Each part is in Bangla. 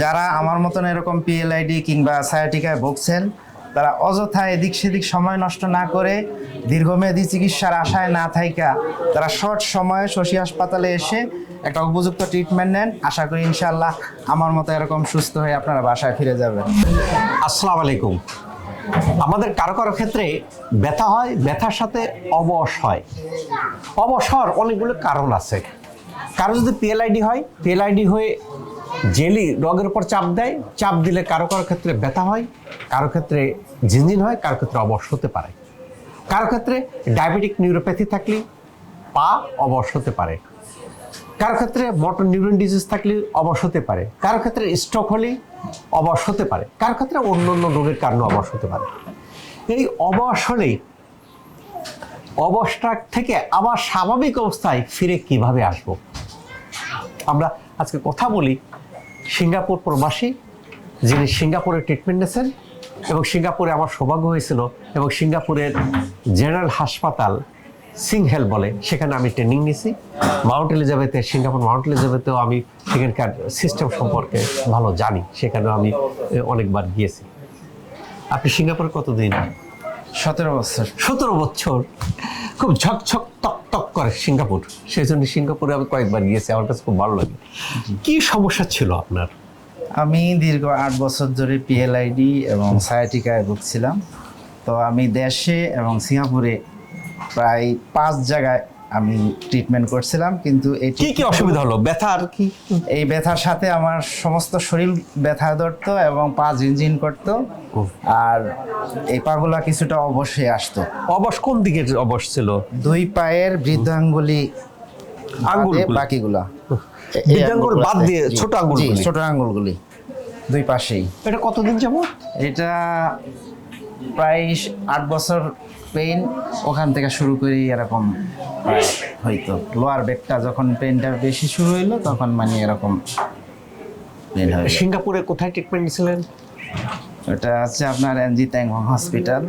যারা আমার মতন এরকম পিএলআইডি কিংবা সায়াটিকায় ভুগছেন, তারা অযথা এদিক সেদিক সময় নষ্ট না করে দীর্ঘমেয়াদী চিকিৎসার আশায় না থাইকা তারা শর্ট সময়ে শশী হাসপাতালে এসে একটা উপযুক্ত ট্রিটমেন্ট নেন। আশা করি ইনশাল্লাহ আমার মতো এরকম সুস্থ হয়ে আপনারা বাসায় ফিরে যাবেন। আসসালামু আলাইকুম। আমাদের কারও কারও ক্ষেত্রে ব্যথা হয়, ব্যথার সাথে অবশ হয়। হওয়ার অনেকগুলো কারণ আছে। কারও যদি পিএলআইডি হয় পিএলআইডি হয়ে জেলি রগের উপর চাপ দেয়, চাপ দিলে কারও কারও ক্ষেত্রে ব্যথা হয়, কারও ক্ষেত্রে ঝিনঝিন হয়, কারও ক্ষেত্রে অবশ হতে পারে। কারও ক্ষেত্রে ডায়াবেটিক নিউরোপ্যাথি থাকলে পা অবশ হতে পারে। কারও ক্ষেত্রে মোটর নিউরন ডিজিজ থাকলে অবশ হতে পারে। কারও ক্ষেত্রে স্ট্রোক হলে অবশ হতে পারে। কারও ক্ষেত্রে অন্য অন্য রোগের কারণে অবশ হতে পারে। এই অবশ হলেই অবসটা থেকে আবার স্বাভাবিক অবস্থায় ফিরে কীভাবে আসব? আমরা আজকে কথা বলি সিঙ্গাপুর প্রবাসী যিনি সিঙ্গাপুরে ট্রিটমেন্ট নিয়েছেন এবং সিঙ্গাপুরে আমার সৌভাগ্য হয়েছিল এবং সিঙ্গাপুরের জেনারেল হাসপাতাল সিংহেল বলে সেখানে আমি ট্রেনিং নিয়েছি। মাউন্ট এলিজাবেথে সিঙ্গাপুর মাউন্ট এলিজাবেথেও আমি সেখানকার সিস্টেম সম্পর্কে ভালো জানি সেখানেও আমি অনেকবার গিয়েছি। আপনি সিঙ্গাপুরে কতদিন? সতেরো বছর। সতেরো বছর। খুব ঝকঝক তক টক করে সিঙ্গাপুর। সেই জন্য সিঙ্গাপুরে আমি কয়েকবার গিয়েছি আমার কাছে খুব ভালো লাগে। কি সমস্যা ছিল আপনার? আমি দীর্ঘ আট বছর ধরে পিএলআইডি এবং সায়াটিকায় ভুগছিলাম। তো আমি দেশে এবং সিঙ্গাপুরে প্রায় পাঁচ জায়গায় আমি ট্রিটমেন্ট করছিলাম কিন্তু এই কি কি অসুবিধা হলো? ব্যথা আর কি? এই ব্যথার সাথে আমার সমস্ত শরীর ব্যথা ধরতো এবং পা ঝিনঝিন করতো। আর এই পাগুলা কিছুটা অবশ্যই আসতো। অবশ কোন দিকে অবশ ছিল? দুই পায়ের বৃদ্ধাঙ্গুলি? বাকিগুলা। বৃদ্ধাঙ্গুল বাদ দিয়ে ছোট জি, আঙ্গুলগুলি? ছোট আঙ্গুলগুলি। দুই পাশেই। এটা কতদিন যাব এটা প্রায় আট বছর পেইন ওখান থেকে শুরু করে এরকম হইতো। লোয়ার বেগটা যখন পেনটা বেশি শুরু হইল তখন মানে এরকম পেন হয় সিঙ্গাপুরে কোথায় ট্রিটমেন্ট নিয়েছিলেন ওটা আছে আপনার এনজি ট্যাংহং হসপিটাল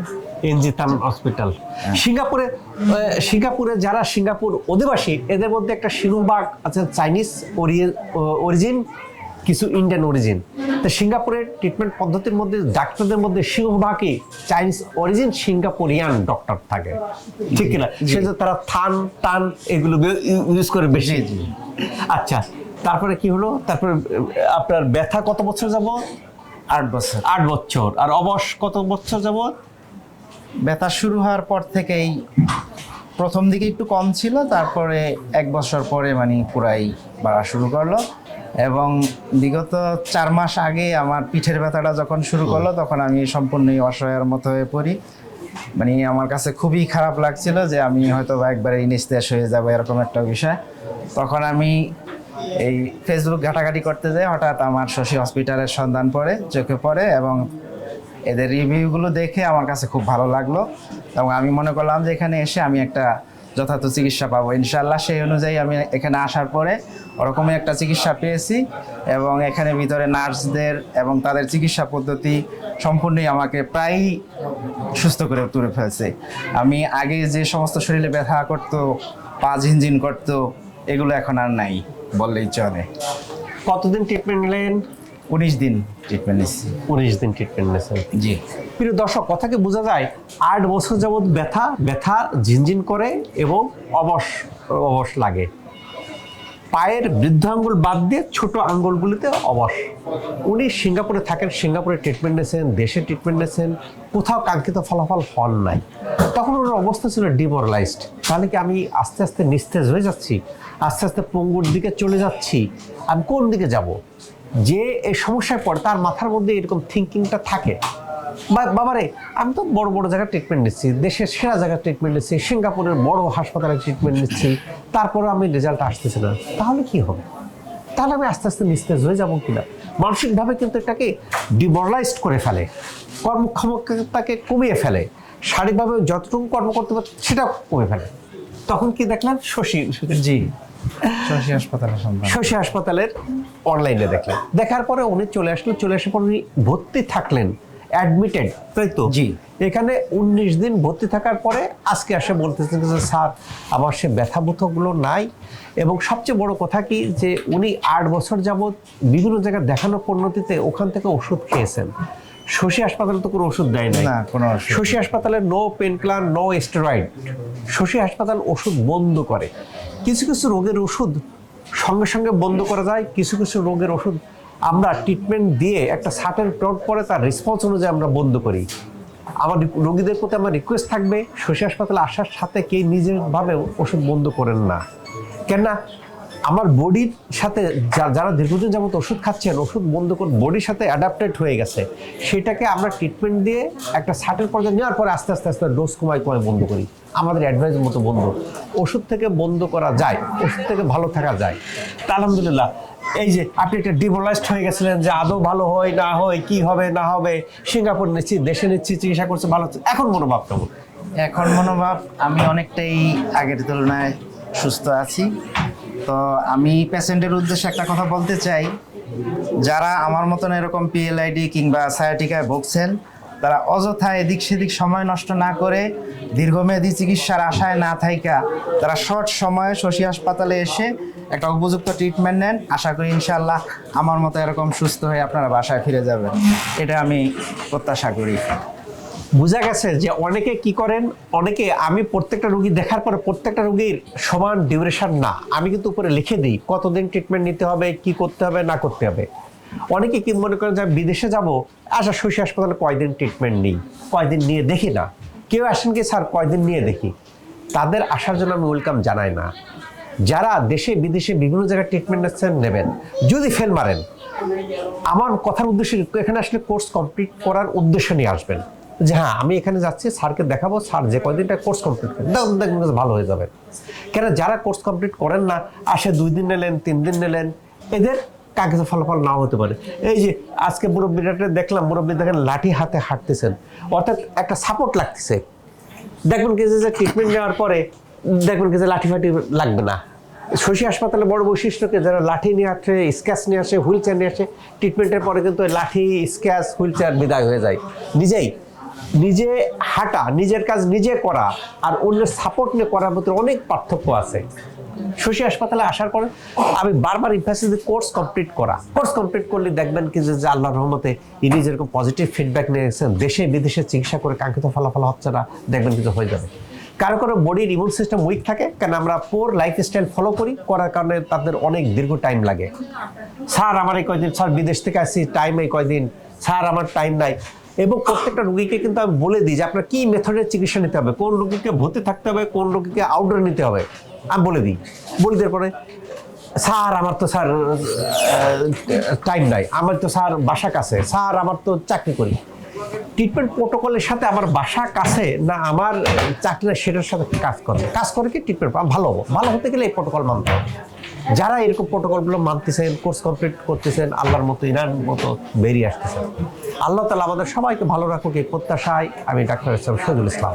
এনজি তান হসপিটাল সিঙ্গাপুরে সিঙ্গাপুরে যারা সিঙ্গাপুর অধিবাসী এদের মধ্যে একটা সিংহবাগ আছে চাইনিজ অরিজিন কিছু ইন্ডিয়ান অরিজিন তো সিঙ্গাপুরের ট্রিটমেন্ট পদ্ধতির মধ্যে ডাক্তারদের মধ্যে সিংহভাগই চাইনিজ অরিজিন সিঙ্গাপুরিয়ান ডক্টর থাকে। ঠিক কিনা? সেজন্য তারা থান টান এগুলো ইউজ করে বেশি। আচ্ছা তারপরে কি হলো? তারপরে আপনার ব্যথা কত বছর যাব আট বছর। আট বছর। আর অবশ কত বছর যাব ব্যথা শুরু হওয়ার পর থেকেই প্রথম দিকে একটু কম ছিল তারপরে এক বছর পরে মানে পুরাই বাড়া শুরু করল। এবং বিগত চার মাস আগে আমার পিঠের ব্যথাটা যখন শুরু করল তখন আমি সম্পূর্ণই অসহায়ের মতো হয়ে পড়ি। মানে আমার কাছে খুবই খারাপ লাগছিল যে আমি হয়তো একবারে ইনিস্তেশ হয়ে যাব এরকম একটা বিষয়। তখন আমি এই ফেসবুক ঘাটাঘাটি করতে যাই হঠাৎ আমার শশী হসপিটালের সন্ধান পড়ে চোখে পড়ে এবং এদের রিভিউগুলো দেখে আমার কাছে খুব ভালো লাগল। এবং আমি মনে করলাম যে এখানে এসে আমি একটা যথাযথ চিকিৎসা পাবো। ইনশাল্লাহ সেই অনুযায়ী আমি এখানে আসার পরে ওরকমই একটা চিকিৎসা পেয়েছি এবং এখানে ভিতরে নার্সদের এবং তাদের চিকিৎসা পদ্ধতি সম্পূর্ণই আমাকে প্রায়ই সুস্থ করে তুলে ফেলছে। আমি আগে যে সমস্ত শরীরে ব্যথা করতো, পা ঝিনঝিন করতো, এগুলো এখন আর নাই, বললেই চলে। কতদিন ট্রিটমেন্ট নিলেন? উনিশ দিন ট্রিটমেন্ট নিচ্ছি। উনিশ দিন ট্রিটমেন্ট নিয়েছেন জি। প্রিয় দর্শক কথাকে বোঝা যায় আট বছর যাবৎ ব্যথা ব্যথা ঝিনঝিন করে এবং অবশ অবশ লাগে। পায়ের বৃদ্ধ আঙ্গুল বাদ দিয়ে ছোট আঙ্গুলগুলিতে অবশ। উনি সিঙ্গাপুরে থাকেন সিঙ্গাপুরে ট্রিটমেন্ট নিয়েছেন দেশে ট্রিটমেন্ট নিয়েছেন কোথাও কাঙ্ক্ষিত ফলাফল হন নাই। তখন ওনার অবস্থা ছিল ডিমোরালাইজড তাহলে কি আমি আস্তে আস্তে নিস্তেজ হয়ে যাচ্ছি? আস্তে আস্তে পঙ্গুর দিকে চলে যাচ্ছি? আমি কোন দিকে যাব? যে এই সমস্যায় পড়ে, তার মাথার মধ্যে এরকম থিঙ্কিংটা থাকে। বাবারে, আমি তো বড় বড় জায়গায় ট্রিটমেন্ট নিচ্ছি, দেশের সেরা জায়গায় ট্রিটমেন্ট নিচ্ছি, সিঙ্গাপুরের বড় হাসপাতালে ট্রিটমেন্ট নিচ্ছি তারপরে আমি রেজাল্ট আসতেছে না। তাহলে কি হবে? তাহলে আমি আস্তে আস্তে নিস্তেজ হয়ে যাব কিনা? মানসিকভাবে কিন্তু এটাকে ডিমোরালাইজড করে ফেলে, কর্মক্ষমতাকে কমিয়ে ফেলে, শারীরিকভাবে যতটুকু কর্ম করতে পারে সেটা কমে ফেলে। তখন কি দেখলাম শশী জি। শশী হাসপাতালের সন্ধান। শশী হাসপাতালের অনলাইনে দেখলেন। দেখার পরে উনি চলে আসলেন চলে আসার পর উনি ভর্তি থাকলেন অ্যাডমিটেড তাই তো? জি। এখানে উনিশ দিন ভর্তি থাকার পরে আজকে আসে বলতেছেন যে স্যার আমার সে ব্যথা ব্যথাগুলো নাই। এবং সবচেয়ে বড় কথা কি যে উনি আট বছর যাবৎ বিভিন্ন জায়গায় দেখানো পণ্যতিতে ওখান থেকে ওষুধ খেয়েছেন। শশী হাসপাতালে তো কোনো ওষুধ দেয় না, কোনো শশী হাসপাতালে no painkiller no steroid Shashi হাসপাতাল ওষুধ বন্ধ করে। কিছু কিছু রোগের ওষুধ সঙ্গে সঙ্গে বন্ধ করা যায়, কিছু কিছু রোগের ওষুধ আমরা ট্রিটমেন্ট দিয়ে একটা সার্টেন প্লট পরে তার রেসপন্স অনুযায়ী আমরা বন্ধ করি। আমার রোগীদের প্রতি আমার রিকোয়েস্ট থাকবে, শশী হাসপাতালে আসার সাথে কে নিজেরভাবে ওষুধ বন্ধ করেন না। কেননা আমার বডির সাথে যারা দীর্ঘদিন যাবত ওষুধ খাচ্ছেন, ওষুধ বন্ধ করে বডির সাথে অ্যাডাপ্টেড হয়ে গেছে, সেটাকে আমরা ট্রিটমেন্ট দিয়ে একটা সার্টেন পর্যায়ে নেওয়ার পরে আস্তে আস্তে আস্তে ডোজ কমাই কমাই বন্ধ করি। আমাদের অ্যাডভাইস মতো বন্ধ। ওষুধ থেকে বন্ধ করা যায়, ওষুধ থেকে ভালো থাকা যায়। আলহামদুলিল্লাহ, এই যে আপনি একটা ডিমোলাইজড হয়ে গেছিলেন, যে আদৌ ভালো হয়, না হয়, কি হবে, না হবে, সিঙ্গাপুর নিচ্ছি, দেশে নিচ্ছি, চিকিৎসা করছে, ভালো হচ্ছে, এখন মনোভাব কেমন? এখন মনোভাব, আমি অনেকটাই আগের তুলনায় সুস্থ আছি। তো আমি পেশেন্টের উদ্দেশ্যে একটা কথা বলতে চাই। যারা আমার মতন এরকম পিএলআইডি কিংবা সায়াটিকায় ভুগছেন, তারা অযথা এদিক সেদিক সময় নষ্ট না করে দীর্ঘমেয়াদী চিকিৎসার আশায় না থাইকা তারা শর্ট সময়ে শশী হাসপাতালে এসে একটা উপযুক্ত ট্রিটমেন্ট নেন। আশা করি ইনশাল্লাহ আমার মতো এরকম সুস্থ হয়ে আপনারা বাসায় ফিরে যাবেন। এটা আমি প্রত্যাশা করি। বোঝা গেছে যে অনেকে কি করেন? অনেকে আমি প্রত্যেকটা রুগী দেখার পরে প্রত্যেকটা রুগীর সমান ডিউরেশন না। আমি কিন্তু উপরে লিখে দিই কতদিন ট্রিটমেন্ট নিতে হবে, কি করতে হবে, না করতে হবে। অনেকে কি মনে করেন যে বিদেশে যাব আচ্ছা শশী হাসপাতালে কয়দিন ট্রিটমেন্ট নিই, কয়দিন নিয়ে দেখি না। কেউ আসেন কি, স্যার, কয়দিন নিয়ে দেখি? তাদের আসার জন্য আমি ওয়েলকাম জানাই না। যারা দেশে, বিদেশে বিভিন্ন জায়গায় ট্রিটমেন্ট নিচ্ছেন, নেবেন। যদি ফেল মারেন, আমার কথার উদ্দেশ্য এখানে আসলে কোর্স কমপ্লিট করার উদ্দেশ্য নিয়ে আসবেন। যে হ্যাঁ আমি এখানে যাচ্ছি, স্যারকে দেখাবো, স্যার যে কয়দিনটা কোর্স কমপ্লিট করেন দেখুন দেখবেন ভালো হয়ে যাবে। কেন যারা কোর্স কমপ্লিট করেন না, আসে দুই দিন নিলেন, তিন দিন নিলেন, এদের কাগজে ফলাফল নাও হতে পারে। এই যে আজকে মুরব্বীরা দেখলাম, মুরব্বী দেখেন লাঠি হাতে হাঁটতেছেন, অর্থাৎ একটা সাপোর্ট লাগতেছে। দেখবেন কি যে ট্রিটমেন্ট নেওয়ার পরে দেখবেন কি যে লাঠি ফাটি লাগবে না। শশী হাসপাতালে বড় বৈশিষ্ট্যকে যারা লাঠি নিয়ে আসে স্ক্যাচ নিয়ে আসে, হুইল চেয়ার নিয়ে আসে ট্রিটমেন্টের পরে কিন্তু লাঠি স্ক্যাচ হুইল চেয়ার বিদায় হয়ে যায়। নিজেই নিজে হাঁটা, নিজের কাজ নিজে করা আর অন্যের সাপোর্ট নিয়ে করার মধ্যে অনেক পার্থক্য আছে। শশী হাসপাতালে আসার পরে আমি বারবার ইনফাসিস কোর্স কমপ্লিট করা। কোর্স কমপ্লিট করলে দেখবেন কি যে আল্লাহর রহমতে ইনি যেরকম পজিটিভ ফিডব্যাক নিয়ে এসেছেন দেশে বিদেশে চিকিৎসা করে কাঙ্ক্ষিত ফলাফল হচ্ছে না, দেখবেন কিছু হয়ে যাবে। কারও কারও বডির ইমিউন সিস্টেম উইক থাকে, কেন আমরা পোর লাইফ স্টাইল ফলো করি? করার কারণে তাদের অনেক দীর্ঘ টাইম লাগে। স্যার, আমার এই কয়দিন, স্যার, বিদেশ থেকে আসছি টাইম এই কয়দিন? স্যার, আমার টাইম নাই। এবং প্রত্যেকটা রুগীকে কিন্তু আমি বলে দিই যে আপনার কি মেথডের চিকিৎসা নিতে হবে, কোন রোগীকে ভর্তি থাকতে হবে, কোন রোগীকে আউটডোর নিতে হবে, আমি বলে দিই। বলে দেওয়ার পরে, স্যার, আমার তো স্যার টাইম নাই। আমার তো স্যার বাসা কাছে। স্যার, আমার তো চাকরি করি। ট্রিটমেন্ট প্রোটোকলের সাথে আমার বাসা কাছে না আমার চাকরি সেটার সাথে কাজ করে। কাজ করে কি ট্রিটমেন্ট ভালো হব ভালো হতে গেলে এই প্রোটোকল মানতে হবে। যারা এরকম প্রোটোকলগুলো মানতেছেন কোর্স কমপ্লিট করতেছেন, আল্লাহর মতো ইনার মতো বেরিয়ে আসতেছেন। আল্লাহ তালা আমাদের সবাইকে ভালো রাখুক, এই প্রত্যাশায় আমি ডাক্তার ইসলাম শহীদুল ইসলাম।